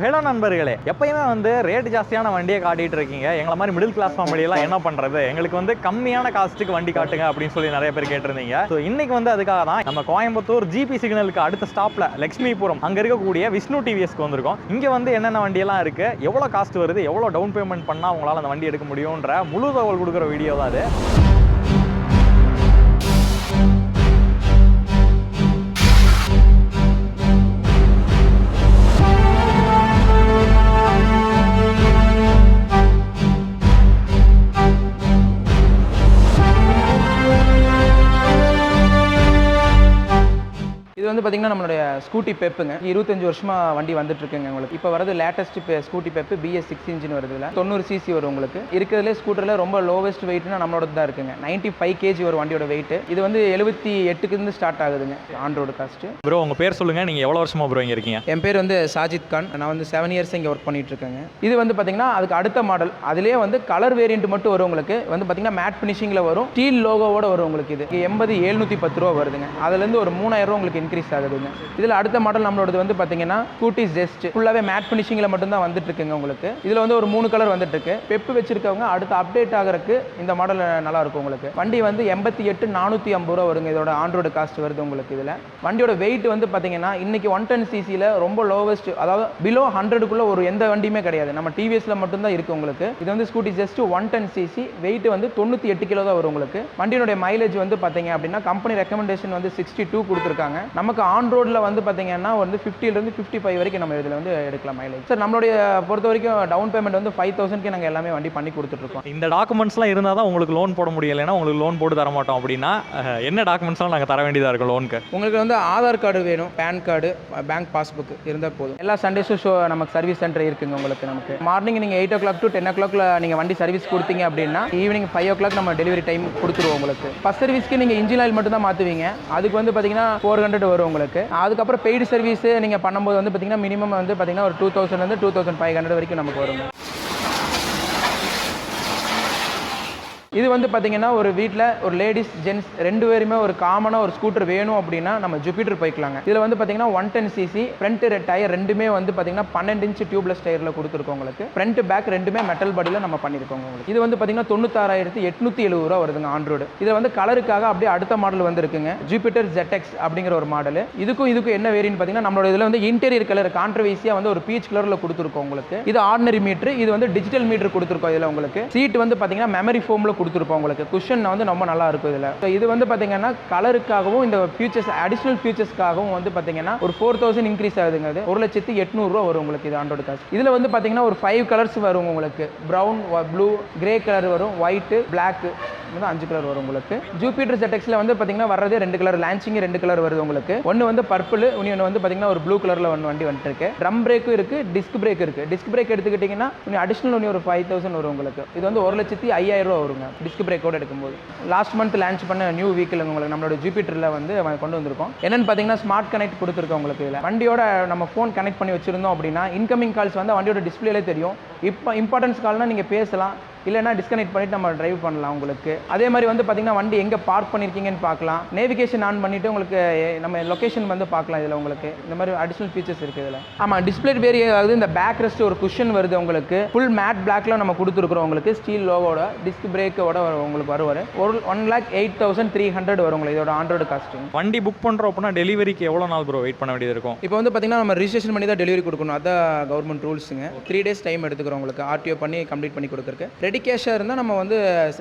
Hello நண்பர்களே எப்பயுமே வந்து ரேட் ஜாஸ்தியான வண்டியை காட்டிட்டு இருக்கீங்க. எங்களை மாதிரி மிடில் கிளாஸ் ஃபேமிலியெல்லாம் என்ன பண்ணுறது எங்களுக்கு வந்து கம்மியான காஸ்ட்டுக்கு வண்டி காட்டுங்க அப்படின்னு சொல்லி நிறைய பேர் கேட்டிருந்தீங்க. ஸோ இன்னைக்கு வந்து அதுக்காக தான் நம்ம கோயம்புத்தூர் ஜிபி சிக்னலுக்கு அடுத்த ஸ்டாப்பில் லக்ஷ்மிபுரம் அங்கே இருக்கக்கூடிய விஷ்ணு டிவிஎஸ்க்கு வந்திருக்கோம். இங்கே வந்து என்னென்ன வண்டியெல்லாம் இருக்குது எவ்வளோ காஸ்ட் வருது? எவ்வளோ டவுன் பேமெண்ட் பண்ணால் உங்களால் அந்த வண்டி எடுக்க முடியுன்ற முழு தகவல் கொடுக்குற வீடியோ தான் அது. வந்து பார்த்தீங்கன்னா நம்மளுடைய ஸ்கூட்டி பெப்புங்க. இருபத்தஞ்சு வருஷமா வண்டி வந்துட்டு இருக்குங்க உங்களுக்கு. இப்போ வரது latest scooty pep BS six engine வருதுல. தொண்ணூறு சிசி வரும் உங்களுக்கு. இருக்கிறதுலே ஸ்கூட்டரில் ரொம்ப லோவஸ்ட் வெயிட்னா நம்மளோட தான் இருக்குங்க. நைன்ட்டி ஃபைவ் கேஜி ஒரு வண்டியோட வெயிட் இது வந்து எழுபத்தி எட்டுக்குருந்து ஸ்டார்ட் ஆகுதுங்க. ஆன் ரோடு காஸ்ட் ப்ரோ உங்கள் பேர் சொல்லுங்கள் நீங்கள் எவ்வளோ வருஷமா ப்ரோ இங்கே இருக்கீங்க? என் பேர் வந்து சாஜித் கான். நான் வந்து செவன் இயர்ஸ் இங்கே ஒர்க் பண்ணிட்டு இருக்கேங்க இது வந்து பார்த்தீங்கன்னா அதுக்கு அடுத்த மாடல் அதிலே வந்து கலர் வேரியன்ட் மட்டும் வரும் உங்களுக்கு. வந்து பார்த்தீங்கன்னா மேட் ஃபினிஷிங்கில் வரும். ஸ்டீல் லோகோவோட வரும் உங்களுக்கு இது. எண்பது எழுநூற்றி பத்து ரூபா வருதுங்க. அதுலேருந்து ஒரு மூணாயிரம் ரூபா உங்களுக்கு இன்க்ரீஸ் ஆகுதுங்க இதில் அடுத்த மாடல் நம்மளோடது வந்து பார்த்தீங்கன்னா ஸ்கூட்டி ஜெஸ்ட் ஃபுல்லாகவே மேட் ஃபினிஷிங்கில் மட்டும்தான் வந்துட்டு இருக்குங்க உங்களுக்கு. இதில் வந்து ஒரு மூணு கலர் வந்துட்டு இருக்கு பெப்பு வச்சிருக்கவங்க அடுத்த அப்டேட் ஆகிறதுக்கு இந்த மாடல் நல்லா இருக்கும் உங்களுக்கு. வண்டி வந்து எண்பத்தி எட்டு நானூற்றி ஐம்பது ரூபா வருங்க. இதோட ஆண்ட்ராய்டு காஸ்ட் வருது உங்களுக்கு இதில். வண்டியோட வெயிட் வந்து பார்த்தீங்கன்னா இன்னைக்கு ஒன் டென் சிசியில் ரொம்ப லோவஸ்ட் அதாவது பிலோ ஹண்ட்ரடுக்குள்ள ஒரு எந்த வண்டியுமே கிடையாது. நம்ம டிவிஎஸ்ல மட்டும்தான் இருக்கு உங்களுக்கு. இது வந்து scooty just one ten CC weight வந்து தொண்ணூற்றி எட்டு கிலோ தான் வரும் உங்களுக்கு. வண்டியினுடைய மைலேஜ் வந்து பார்த்தீங்க அப்படின்னா கம்பெனி ரெக்கமெண்டேஷன் வந்து சிக்ஸ்டி டூ கொடுத்துருக்காங்க. நமக்கு ஆன் ரோடில் வந்து பார்த்தீங்கன்னா வந்து 50 ல இருந்து ஃபிஃப்டி ஃபைவ் வரைக்கும் நம்ம இதில் வந்து எடுக்கலாம் மைலேஜ் சார் நம்மளுடைய பொறுத்த வரைக்கும் டவுன் பேமெண்ட் வந்து ஃபைவ் தௌசண்ட்க்கு நாங்கள் எல்லாமே வண்டி பண்ணி கொடுத்துட்ருக்கோம். இந்த டாக்குமெண்ட்ஸ்லாம் இருந்தால் தான் உங்களுக்கு லோன் போட முடியலைன்னா உங்களுக்கு லோன் போட்டு தர மாட்டோம் அப்படின்னா என்ன டாக்குமெண்ட்ஸ்லாம் நாங்கள் தர வேண்டியதாக இருக்கும் லோனுக்கு உங்களுக்கு வந்து ஆதார் கார்டு வேணும் பேன் கார்டு பேங்க் பாஸ்புக் இருந்தால் போதும். எல்லா சண்டேஸும் ஷோ நமக்கு சர்வீஸ் சென்டர் இருக்குங்க உங்களுக்கு நமக்கு. மார்னிங் நீங்கள் eight o'clock to ten ஓ கிளாக்ல நீங்கள் வண்டி சர்வீஸ் கொடுத்தீங்க அப்படின்னா ஈவினிங் ஃபைவ் ஓ கிளாக் நம்ம டெலிவரி டைம் கொடுத்துருவோம் உங்களுக்கு. ஃபஸ்ட் சர்வீஸ்க்கு நீங்கள் இன்ஜின் ஆயில் மட்டும் தான் மாற்றுவீங்க அதுக்கு வந்து பார்த்தீங்கன்னா ஃபோர் ஹண்ட்ரட் வரும். உங்களுக்கு. அதுக்கப்புறம் பெய்டு சர்வீஸ் நீங்கள் பண்ணும்போது வந்து பார்த்தீங்கன்னா மினிமம் வந்து பார்த்தீங்கன்னா ஒரு டூ தௌசண்ட்லேருந்து டூ தௌசண்ட் ஃபைவ் ஹண்ட்ரட் வரைக்கும் நமக்கு வரும். இது வந்து பார்த்தீங்கன்னா ஒரு வீட்டில் ஒரு லேடிஸ் ஜென்ஸ் ரெண்டு பேருமே ஒரு காமனாக ஒரு ஸ்கூட்டர் வேணும் அப்படின்னா நம்ம ஜூபிட்டர் போய்க்கலாங்க. இதில் வந்து பார்த்தீங்கன்னா one ten CC front tyre ரெண்டுமே வந்து பார்த்தீங்கன்னா பன்னெண்டு இன்ச்சு டியூப்லெஸ் டயரில் கொடுத்துருக்கோம் உங்களுக்கு. ஃப்ரண்ட் பேக் ரெண்டுமே மெட்டல் பாடியில் நம்ம பண்ணியிருக்கோம் உங்களுக்கு. இது வந்து பார்த்தீங்கன்னா தொண்ணூத்தாறாயிரத்தி எட்நூற்றி எழுபது ரூபா வருதுங்க ஆண்ட்ராய்டு இதில் வந்து கலருக்காக அப்படியே அடுத்த மாடல் வந்துருக்குங்க. ஜூபிட்டர் ZX அப்படிங்கிற ஒரு மாடல் இதுக்கும் இதுக்கும் என்ன வேரியன்னு பார்த்தீங்கன்னா நம்மளோட இதில் வந்து இன்டீரியர் கலர் கான்ட்ரவர்சியாக வந்து ஒரு பீச் கலரில் கொடுத்துருக்கோம் உங்களுக்கு. இது ஆர்டினரி மீட்ரு இது வந்து டிஜிட்டல் மீட்டர் கொடுத்துருக்கோம் இதில் உங்களுக்கு. சீட் வந்து பார்த்தீங்கன்னா மெமரி ஃபோமில் கொடுத்துருப்போம் உங்களுக்கு. குஷன் வந்து ரொம்ப நல்லா இருக்கும் இதில். ஸோ இது வந்து பார்த்தீங்கன்னா கலருக்காகவும் இந்த ஃபியூச்சர்ஸ் அடிஷனல் ஃபியூச்சர்ஸ்க்காகவும் வந்து பார்த்தீங்கன்னா ஒரு ஃபோர் தௌசண்ட் இன்க்ரீஸ் ஆகுதுங்க அது ஒரு லட்சத்தி எட்நூறுரூவா வரும் உங்களுக்கு இது ஆண்டோட காசு. இதில் வந்து பார்த்தீங்கன்னா ஒரு ஃபைவ் கலர்ஸ் வரும் உங்களுக்கு. ப்ரௌன் ப்ளூ கிரே கலர் வரும். ஒயிட்டு பிளாக் வந்து அஞ்சு கலர் வரும் உங்களுக்கு. ஜூபிட்டர் செட்டக்ஸில் வந்து பார்த்தீங்கன்னா வர்றதே ரெண்டு கலர் லான்ச்சிங் ரெண்டு கலர் வருது உங்களுக்கு. ஒன்று வந்து பர்பிள் இன்னொன்று வந்து பார்த்தீங்கன்னா ஒரு ப்ளூ கலரில் ஒன்று வண்டி வந்துட்டு ட்ரம் பிரேக்கும் இருக்குது டிஸ்க் பிரேக் இருக்குது டிஸ்க் பிரேக் எடுத்துக்கிட்டிங்கன்னா இன்னும் அடிஷனல் ஒன்று ஒரு ஃபைவ் தௌசண்ட் வரும் உங்களுக்கு. இது வந்து ஒரு லட்சத்தி ஐயாயிரம் ரூபா வருங்க. டிஸ்க் பிரேக்கோடு எடுக்கும்போது. லாஸ்ட் மந்த் லான்ச் பண்ண நியூ வீக்கில் உங்களுக்கு நம்மளோட ஜூபிட்டரில் வந்து கொண்டு வந்திருக்கோம். என்னென்னு பார்த்தீங்கன்னா ஸ்மார்ட் கனெக்ட் கொடுத்துருக்கோம் உங்களுக்கு இதில். வண்டியோட நம்ம ஃபோன் கனெக்ட் பண்ணி வச்சிருந்தோம் அப்படின்னா இன்கமிங் கால்ஸ் வந்து வண்டியோட டிஸ்பிளேலே தெரியும். இப்போ இம்பார்ட்டன்ஸ் கால்னா நீங்கள் பேசலாம். இல்லைனா டிஸ்கனெக்ட் பண்ணிட்டு நம்ம டிரைவ் பண்ணலாம் உங்களுக்கு. அதே மாதிரி வந்து பார்த்தீங்கன்னா வண்டி எங்கே பார்க் பண்ணியிருக்கீங்கன்னு பார்க்கலாம். நேவிகேஷன் ஆன் பண்ணிட்டு உங்களுக்கு நம்ம லொகேஷன் வந்து பார்க்கலாம் இதில் உங்களுக்கு. இந்த மாதிரி அடிஷனல் ஃபீச்சர்ஸ் இருக்குது இதில். ஆமாம் டிஸ்பிளே வேரி ஆகுது இந்த பேக் ரெஸ்ட் ஒரு குஷன் வருது உங்களுக்கு. ஃபுல் மேட் பிளாக்ல நம்ம கொடுத்துருக்குறோம் உங்களுக்கு. ஸ்டீல் லோவோட டிஸ்க் பிரேக்கோட உங்களுக்கு வருவார் ஒரு. One lakh eight thousand three hundred வரும் உங்களுக்கு இதோட ஆண்ட்ராய்டு காஸ்டிங் வண்டி புக் பண்ணுறோம் அப்படின்னா டெலிவரிக்கு எவ்வளோ நாள் ப்ரோ வெயிட் பண்ண வேண்டியது இருக்கும்? இப்போ வந்து பார்த்தீங்கன்னா நம்ம ரிஜிஸ்ட்ரேஷன் பண்ணி தான் டெலிவரி கொடுக்கணும். அதான் கவர்மெண்ட் ரூல்ஸுங்க த்ரீ டேஸ் டைம் எடுத்துக்கிறோம் உங்களுக்கு ஆர்டிஓ பண்ணி கம்ப்ளீட் பண்ணி கொடுக்குறக்கு ரெடி கேஷாக இருந்தால் நம்ம வந்து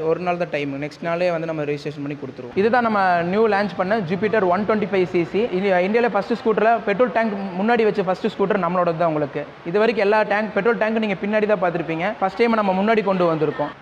ஒரு நாள் தான் டைம் நெக்ஸ்ட் நாளே வந்து நம்ம ரெஜிஸ்ட்ரேஷன் பண்ணி கொடுத்துருவோம். இதுதான் நம்ம நியூ லான்ச் பண்ண Jupiter one twenty five CC இந்தியாவில் ஃபஸ்ட்டு ஸ்கூட்டரில் பெட்ரோல் டேங்க் முன்னாடி வச்ச ஃபஸ்ட்டு ஸ்கூட்டர் நம்மளோட தான் உங்களுக்கு. இது வரைக்கும் எல்லா டேங்க் பெட்ரோல் டேங்க் நீங்கள் பின்னாடி தான் பார்த்துருப்பீங்க. ஃபஸ்ட் டைம் நம்ம முன்னாடி கொண்டு வந்திருக்கோம்.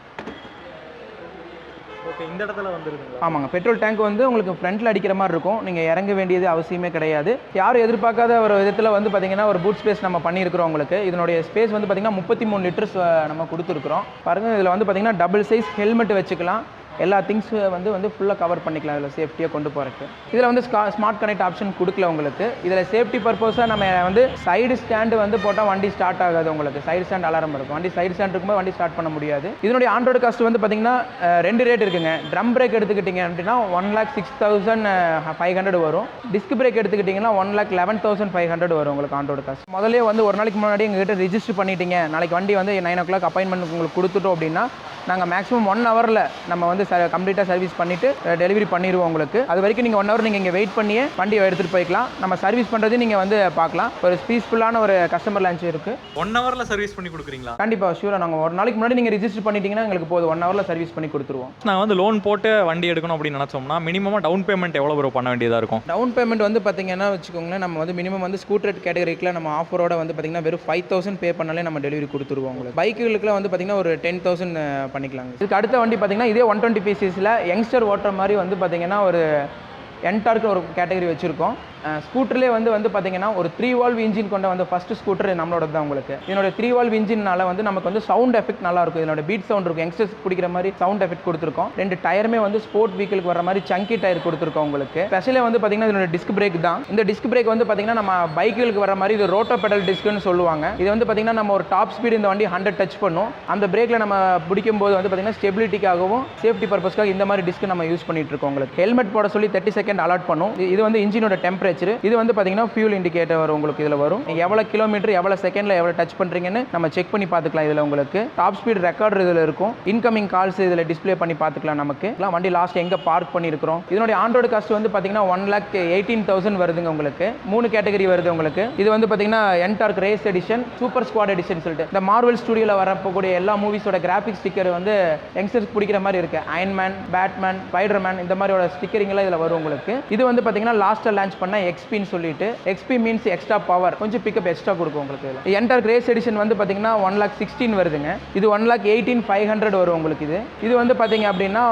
இந்த இடத்துல வந்துருக்குங்களா ஆமாங்க பெட்ரோல் டேங்க் வந்து உங்களுக்கு ஃப்ரண்ட்டில் அடிக்கிற மாதிரி இருக்கும். நீங்கள் இறங்க வேண்டியது அவசியமே கிடையாது. யாரும் எதிர்பார்க்காத ஒரு விதத்தில் வந்து பார்த்தீங்கன்னா ஒரு பூட் ஸ்பேஸ் நம்ம பண்ணியிருக்கிறோம் உங்களுக்கு. இதனுடைய ஸ்பேஸ் வந்து பார்த்தீங்கன்னா முப்பத்தி மூணு லிட்டர்ஸ் நம்ம கொடுத்துருக்குறோம். பாருங்கள் இதில் வந்து பார்த்தீங்கன்னா டபுள் சைஸ் ஹெல்மெட் வச்சுக்கலாம். எல்லா திங்ஸ் வந்து வந்து ஃபுல்லாக கவர் பண்ணிக்கலாம் இதில் சேஃப்டியாக கொண்டு போகிறதுக்கு இதில் வந்து ஸ்மார்ட் கனெக்ட் ஆப்ஷன் கொடுக்கல உங்களுக்கு. இதில் சேஃப்டி பர்பஸாக நம்ம வந்து சைடு ஸ்டாண்டு வந்து போட்டால் வண்டி ஸ்டார்ட் ஆகாது உங்களுக்கு. சைடு ஸ்டாண்ட் அலாரம் இருக்கும். வண்டி சைடு ஸ்டாண்ட் இருக்கும்போது வண்டி ஸ்டார்ட் பண்ண முடியாது. இதனுடைய ஆண்ட்ராய்டு காஸ்ட் வந்து பார்த்தீங்கன்னா ரெண்டு ரேட் இருக்குங்க. ட்ரம் பிரேக் எடுத்துக்கிட்டிங்க அப்படின்னா one lakh six thousand five hundred வரும். டிஸ்க் பிரேக் எடுத்துக்கிட்டிங்கன்னா one lakh eleven thousand five hundred வரும் உங்களுக்கு ஆண்ட்ராய்டு காஸ்ட் முதலே வந்து ஒரு நாளைக்கு முன்னாடி எங்ககிட்ட ரிஜிஸ்டர் பண்ணிட்டீங்க. நாளைக்கு வண்டி வந்து நைன் ஓ கிளாக் அப்பாயின்மெண்ட் உங்களுக்கு கொடுத்துட்டோம் அப்படின்னா நாங்கள் மேக்ஸிமம் ஒன் ஹவரில் நம்ம வந்து கம்ப்ளீட்டாக சர்வீஸ் பண்ணிவிட்டு டெலிவரி பண்ணிடுவோம் உங்களுக்கு. அது வரைக்கும் நீங்கள் ஒன் ஹவர் நீங்கள் இங்கே வெயிட் பண்ணியே வண்டியை எடுத்துகிட்டு போய்க்கலாம். நம்ம சர்வீஸ் பண்ணுறது நீங்கள் வந்து பார்க்கலாம். ஒரு பீஸ்ஃபுல்லான ஒரு கஸ்டமர் லான்ச் இருக்குது ஒன் ஹவர்ல சர்வீஸ் பண்ணி கொடுக்குறீங்களா? கண்டிப்பாக ஷூராக நாங்கள் ஒரு நாளைக்கு முன்னாடி நீங்கள் ரிஜிஸ்டர் பண்ணிட்டீங்கன்னா எங்களுக்கு போதும். ஒன் ஹவரில் சர்வீஸ் பண்ணி கொடுத்துருவோம். நான் வந்து லோன் போட்டு வண்டி எடுக்கணும் அப்படின்னு நினைச்சோம்னா மினிமமா டவுன் பேமெண்ட் எவ்வளவு ப்ரோ பண்ண வேண்டியதா இருக்கும்? டவுன் பேமெண்ட் வந்து பார்த்தீங்கன்னா வச்சுக்கோங்களேன் நம்ம வந்து மினிமம் வந்து ஸ்கூட்டர் கேட்டகரிக்கில் நம்ம ஆஃபரோட வந்து பார்த்தீங்கன்னா வெறும் ஃபைவ் தௌசண்ட் பே பண்ணாலே நம்ம டெலிவரி கொடுத்துருவோம் உங்களுக்கு. பைக்குகளுக்குலாம் வந்து பார்த்தீங்கன்னா ஒரு டென் தௌசண்ட் பண்ணிக்கலாங்க. இதுக்கு அடுத்த வண்டி பார்த்தீங்கன்னா இதே ஒன் டுவெண்ட்டி பிசிஸில் யங்ஸ்டர் ஓட்டுற மாதிரி வந்து பார்த்திங்கன்னா ஒரு என்டார்க்கு ஒரு கேட்டகரி வச்சுருக்கோம். ஸ்கூட்டர்லேயே வந்து வந்து பார்த்தீங்கன்னா ஒரு த்ரீ வால்வ் இன்ஜின் கொண்ட வந்து ஃபஸ்ட்டு ஸ்கூட்டர் நம்மளோட தான் உங்களுக்கு. இதனோட த்ரீ வால்வ் இன்ஜின்னால வந்து நமக்கு வந்து சவுண்ட் எஃபெக்ட் நல்லா இருக்கும் இதனோட பீட் சவுண்ட் இருக்கும். யங்ஸ்டர்ஸ் பிடிக்கிற மாதிரி சவுண்ட் எஃபெக்ட் கொடுத்துருக்கோம். ரெண்டு டயருமே வந்து ஸ்போர்ட் வீக்கிளுக்கு வர மாதிரி சங்கி டயர் கொடுத்துருக்கோம் உங்களுக்கு. ஸ்பெஷலே வந்து பார்த்தீங்கன்னா இதனோட டிஸ்க் பிரேக் தான். இந்த டிஸ்க் பிரேக் வந்து பார்த்தீங்கன்னா நம்ம பைக்குகளுக்கு வர மாதிரி இது ரோட்டோ பெடல் டிஸ்க்னு சொல்லுவாங்க. இது வந்து பார்த்தீங்கன்னா நம்ம ஒரு டாப் ஸ்பீடு இந்த வண்டி ஹண்ட்ரட் டச் பண்ணும். அந்த பிரேக்கில் நம்ம பிடிக்கும் போது வந்து பார்த்தீங்கன்னா ஸ்டெபிலிட்டிக்காகவும் சேஃப்டி பர்பஸ்க்காக இந்த மாதிரி டிஸ்க் நம்ம யூஸ் பண்ணிட்டு இருக்கோம் உங்களுக்கு. ஹெல்மெட் போட சொல்லி தேர்ட்டி செகண்ட் அலாட் பண்ணும். இது- இது வந்து இன்ஜினோட டெம்பரேச்சர் இது வந்து பார்த்தீங்கன்னா ஃபியூல் இண்டிகேட்டர் வரும் உங்களுக்கு இதில் வரும். எவ்வளோ கிலோமீட்டர் எவ்வளோ செகண்டில் எவ்வளோ டச் பண்ணுறீங்கன்னு நம்ம செக் பண்ணி பார்த்துக்கலாம் இதில் உங்களுக்கு. டாப் ஸ்பீட் ரெக்கார்டர் இதில் இருக்கும். இன்கமிங் கால்ஸ் இதில் டிஸ்ப்ளே பண்ணி பார்த்துக்கலாம் நமக்கு. எல்லாம் வண்டி லாஸ்ட் எங்கே பார்க் பண்ணியிருக்கிறோம் இதனுடைய ஆண்ட்ராய்டு காஸ்ட் வந்து பார்த்தீங்கன்னா ஒன் லேக் எயிட்டீன் தௌசண்ட் வருதுங்க உங்களுக்கு. மூணு கேட்டகரி வருது உங்களுக்கு. இது வந்து பார்த்தீங்கன்னா NTorq race edition super squad edition சொல்லிட்டு. இந்த மார்வல் ஸ்டுடியோவில் வரப்போக்கூடிய எல்லா மூவிஸோட கிராஃபிக்ஸ் ஸ்டிக்கர் வந்து யங்ஸ்டர்ஸ் பிடிக்கிற மாதிரி இருக்கு. அயன்மேன் பேட்மேன் ஸ்பைடர்மேன் இந்த மாதிரியோட ஸ்டிக்கரிங்லாம் இதில் வரும் உங்களுக்கு. இது வந்து பார்த்தீங்கன்னா லாஸ்ட்டாக லான்ச் பண்ண எக்ஸ்பின்னு சொல்லிட்டு எக்ஸ்பி மீன்ஸ் எக்ஸ்ட்ரா பவர் கொஞ்சம் பிக்கப் எக்ஸ்ட்ரா கொடுக்கும் உங்களுக்கு இதில். என்டார்க் ரேஸ் எடிஷன் வந்து பார்த்தீங்கன்னா ஒன் லேக் சிக்ஸ்டீன் வருதுங்க. இது one lakh eighteen five hundred வரும் உங்களுக்கு இது. இது வந்து பார்த்தீங்க அப்படின்னா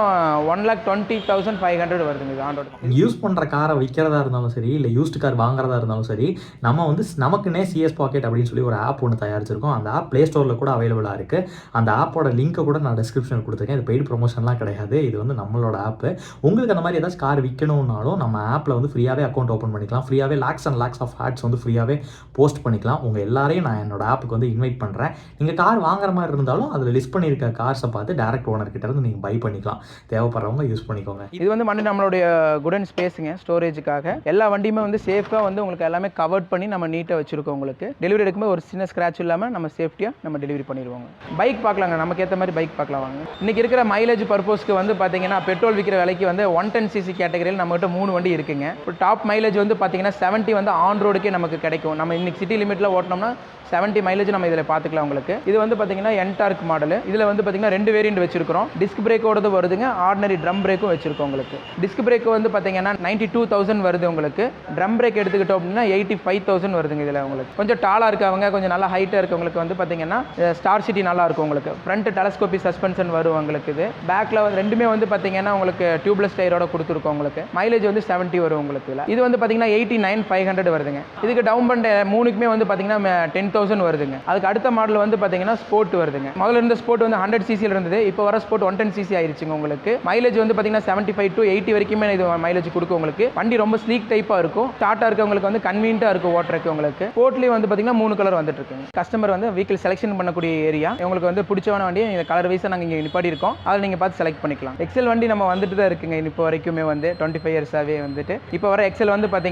one lakh twenty thousand five hundred வருதுங்க இது ஆண்டோட யூஸ் பண்ணுற காரை விற்கிறதா இருந்தாலும் சரி இல்லை யூஸ்டு கார் வாங்குறதா இருந்தாலும் சரி நம்ம வந்து நமக்குன்னே சிஎஸ் பாக்கெட் அப்படின்னு சொல்லி ஒரு ஆப் ஒன்று தயாரிச்சிருக்கோம். அந்த ஆப் ப்ளே ஸ்டோரில் கூட அவைலபிளாக இருக்குது அந்த ஆப்போட லிங்க்கை கூட நான் டிஸ்கிரிப்ஷனில் கொடுத்துருக்கேன். இது பெய்டு ப்ரொமோஷன்லாம் கிடையாது. இது வந்து நம்மளோட ஆப்பு உங்களுக்கு அந்த மாதிரி ஏதாச்சும் கார் விற்கணும்னாலும் நம்ம ஆப்பில் வந்து ஃப்ரீயாகவே அக்கௌண்ட் ஓப்பன் பண்ணிக்கலாம். ஃப்ரீயாகவே lakhs and lakhs of ads வந்து ஃப்ரீயாகவே போஸ்ட் பண்ணிக்கலாம். உங்கள் எல்லாரையும் நான் என்னோட ஆப்புக்கு வந்து இன்வைட் பண்ணுறேன் நீங்கள் கார் வாங்குற மாதிரி இருந்தாலும் அதில் லிஸ்ட் பண்ணியிருக்க கார்ஸை பார்த்து டேரக்ட் ஓனர்கிட்ட இருந்து நீங்கள் பை பண்ணிக்கலாம். தேவைப்படுறவங்க யூஸ் பண்ணிக்கோங்க. இது வந்து மண்ணு நம்மளுடைய குடன் ஸ்பேஸுங்க ஸ்டோரேஜுக்காக எல்லா வண்டியுமே வந்து சேஃபாக வந்து உங்களுக்கு எல்லாமே கவர்ட் பண்ணி நம்ம நீட்டாக வச்சிருக்கோம் உங்களுக்கு. டெலிவரி எடுக்கும்போது ஒரு சின்ன ஸ்க்ராட்ச் இல்லாமல் நம்ம சேஃப்டியாக நம்ம டெலிவரி பண்ணிடுவோங்க. பைக் பார்க்கலாங்க. நமக்கு ஏற்ற மாதிரி பைக் பார்க்கலாம் வாங்க. இன்னைக்கு இருக்கிற மைலேஜ் பர்பஸ்க்கு வந்து பார்த்தீங்கன்னா பெட்ரோல் விற்கிற விலைக்கு வந்து ஒன் டென் சிசி கேட்டகரியில் நம்மகிட்ட மூணு வண்டி இருக்குங்க. இப்போ டாப் மைலேஜ் வந்து பார்த்திங்கன்னா செவன்ட்டி வந்து ஆன் ரோடுக்கே நமக்கு கிடைக்கும். நம்ம இன்னைக்கு சிட்டி லிமிட்டில் ஓட்டினோம்னா 70 மைலேஜ் நம்ம இதில் பார்த்துக்கலாம் உங்களுக்கு. இது வந்து பார்த்திங்கன்னா என்டார்க் மாடல் இதில் வந்து பார்த்தீங்கன்னா ரெண்டு வேரியண்ட் வச்சிருக்கிறோம். டிஸ்க் பிரேக்கோடது வருதுங்க. ஆர்டினரி ட்ரம் பிரேக்கும் வச்சிருக்கோம் உங்களுக்கு. டிஸ்க் பிரேக் வந்து பார்த்திங்கன்னா நைன்ட்டி டூ தௌசண்ட் வருது உங்களுக்கு. ட்ரம் பிரேக் எடுத்துக்கிட்டோம் அப்படின்னா எயிட்டி ஃபைவ் தௌசண்ட் வருதுங்க இதில் உங்களுக்கு. கொஞ்சம் டாலாக இருக்கவங்க கொஞ்சம் நல்லா ஹைட்டாக இருக்கவங்களுக்கு வந்து பார்த்தீங்கன்னா ஸ்டார் சிட்டி நல்லா இருக்கும் உங்களுக்கு. ஃப்ரண்ட் டெலஸ்கோபி சஸ்பென்ஷன் வரும் உங்களுக்கு இது. பேக்கில் ரெண்டுமே வந்து பார்த்தீங்கன்னா உங்களுக்கு டியூப்லெஸ் டயரோட கொடுத்துருக்கோம் உங்களுக்கு. மைலேஜ் வந்து 70 வரும் உங்களுக்கு இது வந்து பார்த்தீங்கன்னா எயிட்டி நைன் ஃபைவ் ஹண்ட்ரட் வருதுங்க. இதுக்கு டவுன் பண்ண மூணுக்குமே வந்து பார்த்தீங்கன்னா டென் தௌசண்ட் வருதுங்க. அதுக்கு அடுத்த மாடல் வந்து பார்த்தீங்கன்னா ஸ்போர்ட் வருதுங்க. முதல்ல இருந்த ஸ்போர்ட் வந்து ஹண்ட்ரட் சிசியில் இருந்தது. இப்போ வர ஸ்போர்ட் ஒன் டென் சிசி ஆயிருச்சுங்க உங்களுக்கு. மைலேஜ் வந்து பார்த்தீங்கன்னா செவன்ட்டி ஃபைவ் டு எயிட்டி வரைக்குமே இது மைலேஜ் கொடுக்கும் உங்களுக்கு. வண்டி ரொம்ப ஸ்லீக் டைப்பாக இருக்கும். ஸ்டார்ட்டாக இருக்கவங்களுக்கு வந்து கன்வீனியாக இருக்கும் ஓட்டுறதுக்கு உங்களுக்கு. ஸ்போர்ட்லேயும் வந்து பார்த்தீங்கன்னா மூணு கலர் வந்துட்டு இருக்குங்க. கஸ்டமர் வந்து வீக்கில் செலெக்ஷன் பண்ணக்கூடிய ஏரியா உங்களுக்கு வந்து பிடிச்சவன வண்டியை இந்த கலர் வைஸாக நாங்கள் இங்கே நிப்பாடி இருக்கோம். அதை நீங்கள் பார்த்து செலக்ட் பண்ணிக்கலாம். எக்ஸல் வண்டி நம்ம வந்துட்டு தான் இருக்குங்க. இப்போ வரைக்குமே வந்து டுவெண்ட்டி ஃபைவ் இயர்ஸாகவே வந்துட்டு. இப்போ வர எக்ஸல் வந்து பார்த்தீங்கன்னா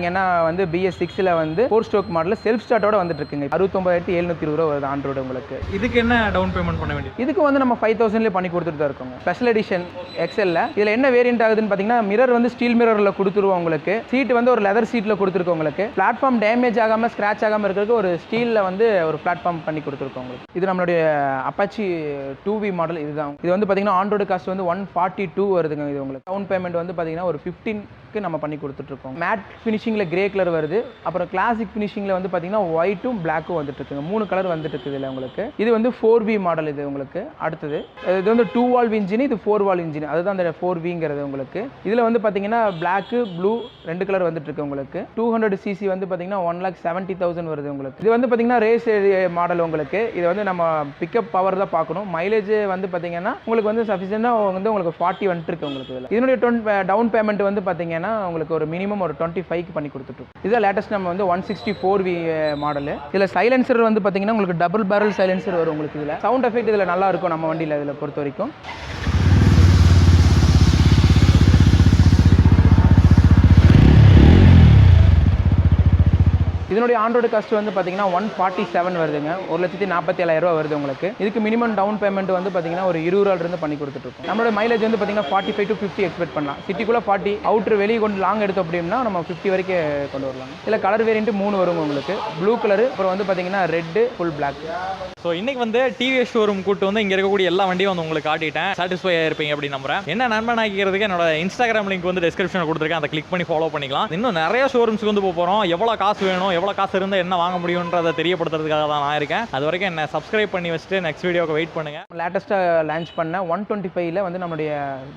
வந்து பிஎஸ் சிக்ஸில் வந்து ஃபோர் ஸ்டோக் மாடல் செல்ஃப் ஸ்டார்ட்டோட வந்துட்டு இருக்குங்க அறுபத்தொம்பதாயிரத்தி எழுநூற்றி இருபது ரூபா வருது ஆண்ட்ராய்டு உங்களுக்கு. இதுக்கு என்ன டவுன் பேமெண்ட் பண்ண வேண்டியது? இதுக்கு வந்து நம்ம ஃபைவ் தௌசண்ட்லேயே பண்ணி கொடுத்துட்டு தான் இருக்கோங்க ஸ்பெஷல் எடிஷன் எக்ஸலில் இதில் என்ன வேரியன்ட் ஆகுதுன்னு பார்த்தீங்கன்னா மிரர் வந்து ஸ்டீல் மிரரில் கொடுத்துருவோம் உங்களுக்கு. சீட் வந்து ஒரு லெதர் சீட்டில் கொடுத்துருக்கோம் உங்களுக்கு. பிளாட்ஃபார்ம் டேமேஜ் ஆகாமல் ஸ்க்ராச் ஆகாமல் இருக்கிறதுக்கு ஒரு ஸ்டீலில் வந்து ஒரு பிளாட்ஃபார்ம் பண்ணி கொடுத்துருக்கோம் உங்களுக்கு. இது நம்மளுடைய அப்பாச்சி டூ வி மாடல் இதுதான். இது வந்து பார்த்தீங்கன்னா ஆண்ட்ராய்டு காஸ்ட் வந்து ஒன் ஃபார்ட்டி டூ வருதுங்க இது உங்களுக்கு. டவுன் பேமெண்ட் வந்து பார்த்தீங்கன்னா ஒரு ஃபிஃப்டீன் யூசேஜஸ்க்கு நம்ம பண்ணி கொடுத்துட்ருக்கோம். மேட் ஃபினிஷிங்கில் கிரே கலர் வருது. அப்புறம் கிளாசிக் ஃபினிஷிங்கில் வந்து பார்த்தீங்கன்னா ஒயிட்டும் பிளாக்கும் வந்துட்டு இருக்குங்க மூணு கலர் வந்துட்டு இருக்குது இதில் உங்களுக்கு. இது வந்து ஃபோர் வி மாடல் இது உங்களுக்கு. அடுத்தது இது வந்து டூ வால்வ் இன்ஜின் இது ஃபோர் வால் இன்ஜின் அதுதான் அந்த ஃபோர் விங்கிறது உங்களுக்கு. இதில் வந்து பார்த்தீங்கன்னா பிளாக்கு ப்ளூ ரெண்டு கலர் வந்துட்டு இருக்கு உங்களுக்கு டூ ஹண்ட்ரட் சிசி வந்து பார்த்தீங்கன்னா ஒன் லேக் செவன்ட்டி தௌசண்ட் வருது உங்களுக்கு. இது வந்து பார்த்தீங்கன்னா ரேஸ் மாடல் உங்களுக்கு. இது வந்து நம்ம பிக்கப் பவர் தான் பார்க்கணும். மைலேஜ் வந்து பார்த்தீங்கன்னா உங்களுக்கு வந்து சஃபிஷியண்டாக வந்து உங்களுக்கு ஃபார்ட்டி வந்துட்டு இருக்கு உங்களுக்கு இதில். இதனுடைய டவுன் பேமெண்ட் வந்து பார்த்தீங்கன்னா உங்களுக்கு ஒரு மினிமம் ஒரு டுவெண்ட்டி ஃபைவ்க்கு பண்ணி கொடுத்துட்ருக்கோம் இதில் லேட்டஸ்ட் நம்ம வந்து one sixty four V model இதில் சைலன்சர் வந்து பார்த்தீங்கன்னா உங்களுக்கு டபுள் பேரல் சைலன்சர் வரும் உங்களுக்கு இதில். சவுண்ட் எஃபெக்ட் இதில் நல்லா இருக்கும் நம்ம வண்டியில் இதில் பொறுத்த வரைக்கும் இதனுடைய ஆண்ட்ராய்டு காஸ்ட் வந்து பார்த்தீங்கன்னா ஒன் ஃபார்ட்டி செவன் வருதுங்க. ஒரு லட்சத்தி நாற்பத்தி ஏழாயிரம் ரூபா வருது உங்களுக்கு. இதுக்கு மினிமம் டவுன் பேமெண்ட் வந்து பார்த்தீங்கன்னா ஒரு இருபது ரூபாயில இருந்து பண்ணி கொடுத்துட்ருக்கோம் நம்மளோட மைலேஜ் வந்து பார்த்தீங்கன்னா forty five to fifty expect பண்ணலாம். சிட்டிக்குள்ளே ஃபார்ட்டி அவுட்ரு வெளியே கொண்டு லாங் எடுத்தோம் அப்படின்னா நம்ம ஃபிஃப்டி வரைக்கும் கொண்டு வரலாம் இல்லை கலர் வேரியன்ட் மூணு வரும் உங்களுக்கு. ப்ளூ கலர் அப்புறம் வந்து பார்த்தீங்கன்னா ரெட்டு ஃபுல் பிளாக் ஸோ இன்னைக்கு வந்து டிவிஎஸ் ஷோரூம் கூட்டு வந்து இங்கே இருக்கக்கூடிய எல்லா வண்டியும் வந்து உங்களுக்கு காட்டிட்டேன். சாட்டிஸ்ஃபை ஆயிருப்பீங்க அப்படின்னு நம்புறேன். என்ன நண்பன் ஆகிக்கிறதுக்கு என்னோட இன்ஸ்டாகிராம் லிங்க் வந்து டிஸ்கிரிப்ஷனில் கொடுத்துருக்கேன். அதை கிளிக் பண்ணி ஃபாலோ பண்ணிக்கலாம். இன்னும் நிறைய ஷோரூம்ஸ்க்கு வந்து போகிறோம் எவ்வளோ காசு வேணும் எவ்வளோ காசு இருந்தால் என்ன வாங்க முடியுன்றதை தெரியப்படுத்துறதுக்காக தான் நான் இருக்கேன். அது வரைக்கும் என்ன சப்ஸ்கிரைப் பண்ணி வச்சுட்டு நெக்ஸ்ட் வீடியோக்கு வெயிட் பண்ணுங்கள் லேட்டஸ்ட்டாக லான்ச் பண்ண ஒன் டுவெண்ட்டி ஃபைவ்ல வந்து நம்மளுடைய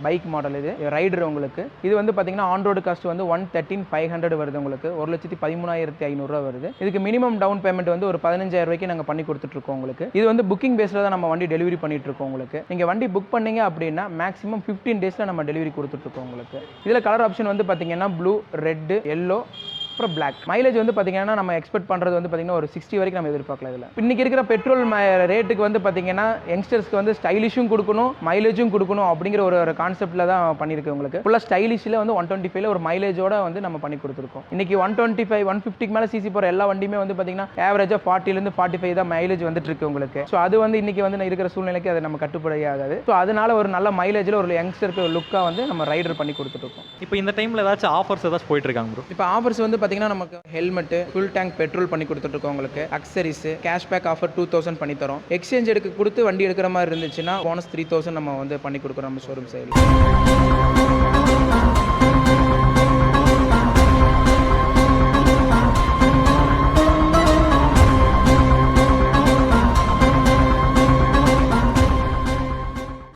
பைக் மாடல் இது ரைடர் உங்களுக்கு. இது வந்து பார்த்தீங்கன்னா ஆன் ரோடு காஸ்ட் வந்து ஒன் தேர்ட்டின் ஃபைவ் ஹண்ட்ரட் வருது உங்களுக்கு. ஒரு லட்சத்தி பதிமூணாயிரத்தி ஐநூறுரூவா வருது. இதுக்கு மினிமம் டவுன் பேமெண்ட் வந்து ஒரு பதினஞ்சாயிரம் ரூபாய்க்கு நாங்கள் பண்ணி கொடுத்துட்ருக்கோம் உங்களுக்கு. இது வந்து புக்கிங் பேஸில் தான் நம்ம வண்டி டெலிவரி பண்ணிட்டு இருக்கோம் உங்களுக்கு. நீங்கள் வண்டி புக் பண்ணீங்க அப்படின்னா மேக்ஸிமம் ஃபிஃப்டீன் டேஸில் நம்ம டெலிவரி கொடுத்துட்ருக்கோம் உங்களுக்கு. இதில் கலர் ஆப்ஷன் வந்து பார்த்தீங்கன்னா ப்ளூ ரெட்டு எல்லோ அப்புறம் பிளாக் மைலேஜ் வந்து பார்த்தீங்கன்னா நம்ம எக்ஸ்பெக்ட் பண்ணுறது வந்து பார்த்தீங்கன்னா ஒரு சிக்ஸ்டி வரைக்கும் நம்ம எதிர்பார்க்கலாம் இதில். இன்னைக்கு இருக்கிற பெட்ரோல் ரேட்டுக்கு வந்து பார்த்தீங்கன்னா யங்ஸ்டர்ஸ்க்கு வந்து ஸ்டைலிஷும் கொடுக்கணும் மைலேஜும் கொடுக்கணும் அப்படிங்கிற ஒரு ஒரு கான்செப்ட்டில் தான் பண்ணியிருக்கு உங்களுக்கு ஃபுல்லாக ஸ்டைலிஷில் வந்து ஒன் டுவெண்ட்டி ஃபைவ்ல ஒரு மைலேஜோட வந்து நம்ம பண்ணி கொடுத்துருக்கோம். இன்னைக்கு ஒன் டுவெண்ட்டி ஃபைவ் ஒன் ஃபிஃப்டிக்கு மேலே சிசி போகிற எல்லா வண்டியுமே வந்து பார்த்தீங்கன்னா ஆவரேஜாக ஃபார்ட்டிலேருந்து ஃபார்ட்டி ஃபைவ் தான் மைலேஜ் வந்துட்டு இருக்கு உங்களுக்கு ஸோ அது வந்து இன்னைக்கு வந்து இருக்கிற சூழ்நிலைக்கு அதை நம்ம கட்டுப்படி ஆகாது ஸோ அதனால ஒரு நல்ல மைலேஜில் ஒரு யங்ஸ்டருக்கு லுக்காக வந்து நம்ம ரைடர் பண்ணி கொடுத்துட்ருக்கோம் இப்போ இந்த டைமில் ஏதாச்சும் ஆஃபர்ஸ் ஏதாச்சும் போயிட்டு இருக்காங்க இப்போ ஆஃபர்ஸ் வந்து பார்த்தீங்கன்னா நமக்கு ஹெல்மெட்டு ஃபுல் டேங்க் பெட்ரோல் பண்ணி கொடுத்துட்ருக்கோம் உங்களுக்கு. Accessories cashback offer two thousand பண்ணி தரோம். எக்ஸ்சேஞ்ச் எடுக்க கொடுத்து வண்டி எடுக்கிற மாதிரி இருந்துச்சுன்னா போனஸ் த்ரீ தௌசண்ட் நம்ம வந்து பண்ணி கொடுக்குறோம் நம்ம ஷோரூம் சைடில்